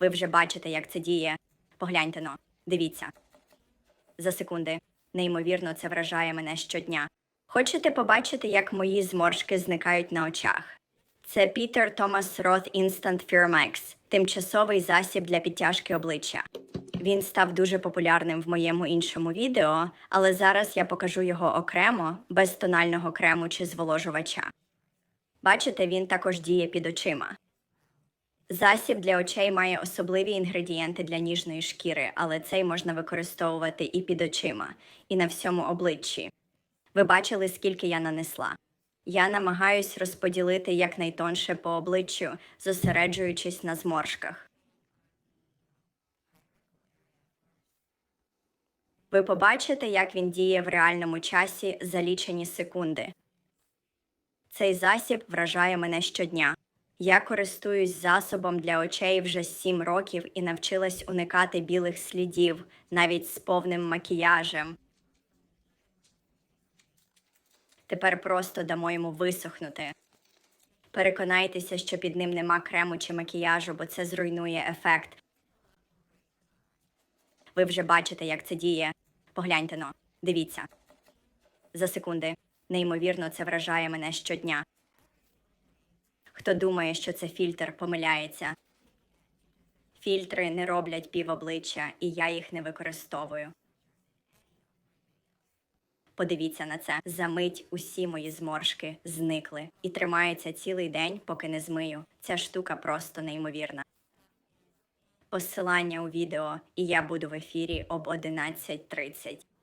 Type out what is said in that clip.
Ви вже бачите, як це діє. Погляньте но, дивіться. За секунди. Неймовірно, це вражає мене щодня. Хочете побачити, як мої зморшки зникають на очах? Це Пітер Томас Рот Instant Firmex, тимчасовий засіб для підтяжки обличчя. Він став дуже популярним в моєму іншому відео, але зараз я покажу його окремо, без тонального крему чи зволожувача. Бачите, він також діє під очима. Засіб для очей має особливі інгредієнти для ніжної шкіри, але цей можна використовувати і під очима, і на всьому обличчі. Ви бачили, скільки я нанесла. Я намагаюсь розподілити якнайтонше по обличчю, зосереджуючись на зморшках. Ви побачите, як він діє в реальному часі за лічені секунди. Цей засіб вражає мене щодня. Я користуюсь засобом для очей вже 7 років і навчилась уникати білих слідів навіть з повним макіяжем. Тепер просто дамо йому висохнути. Переконайтеся, що під ним нема крему чи макіяжу, бо це зруйнує ефект. Ви вже бачите, як це діє. Погляньте но, дивіться. За секунди. Неймовірно, це вражає мене щодня. Хто думає, що це фільтр, помиляється. Фільтри не роблять півобличчя, і я їх не використовую. Подивіться на це. За мить усі мої зморшки зникли і тримається цілий день, поки не змию. Ця штука просто неймовірна. Посилання у відео, і я буду в ефірі об 11.30.